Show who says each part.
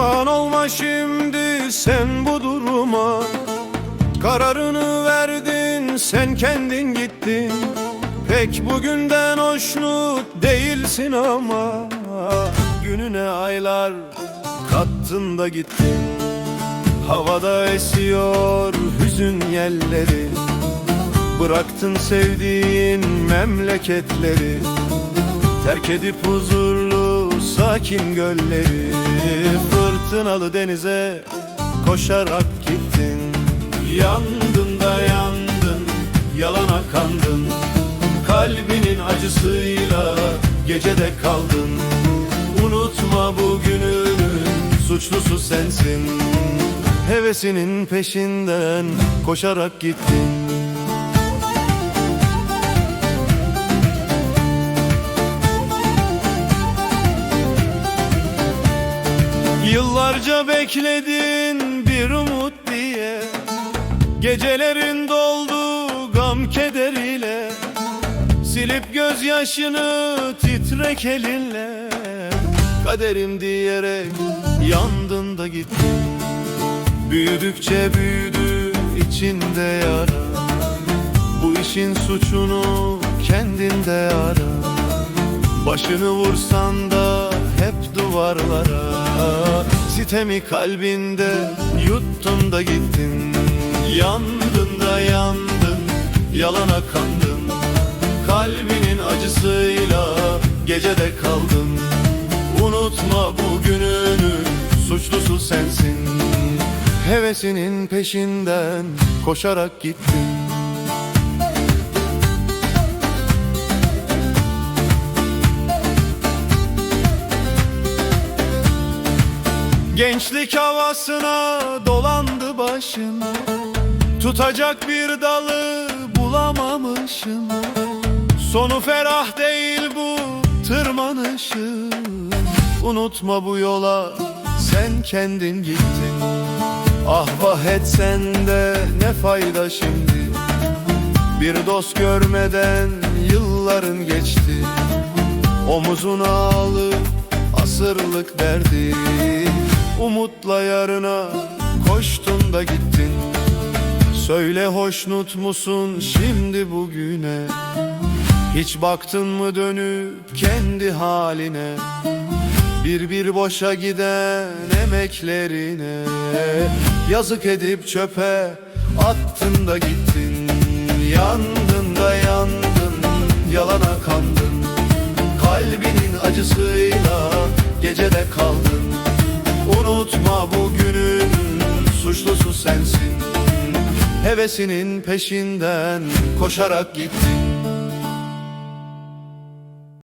Speaker 1: Pişman olma şimdi sen bu duruma. Kararını verdin sen kendin gittin. Pek bugünden hoşnut değilsin ama Gününe aylar kattın da gittin. Havada esiyor hüzün yelleri. Bıraktın sevdiğin memleketleri. Terk edip huzurlu sakin gölleri Fırtınalı denize koşarak gittin. Yandın da yandın, yalana kandın. Kalbinin acısıyla gecede kaldın. Unutma bugününün suçlusu sensin. Hevesinin peşinden koşarak gittin Yıllarca bekledin bir umut diye. Gecelerin doldu gam kederiyle. Silip gözyaşını titrek elinle. Kaderim diyerek yandın da gittin. Büyüdükçe büyüdü içinde yara. Bu işin suçunu kendinde ara. Başını vursan da hep duvarlara Sitemi kalbinde. Yuttun da gittin Yandın da yandın, yalana kandın Kalbinin acısıyla gecede kaldın Unutma bugününü, suçlusu sensin. Hevesinin peşinden koşarak gittin Gençlik havasına dolandı başım. Tutacak bir dalı bulamamışım. Sonu ferah değil bu tırmanışım. Unutma bu yola sen kendin gittin. Ah vah etsen de ne fayda şimdi? Bir dost görmeden yılların geçti. Omuzuna alıp asırlık derdi Umutla yarına koştun da gittin. Söyle hoşnut musun şimdi bugüne? Hiç baktın mı dönüp kendi haline? Bir bir boşa giden emeklerine. Yazık edip çöpe attın da gittin. Yandın da yandın yalana kandın. Kalbinin acısıyla gecede kaldın sensin. Hevesinin peşinden koşarak gittin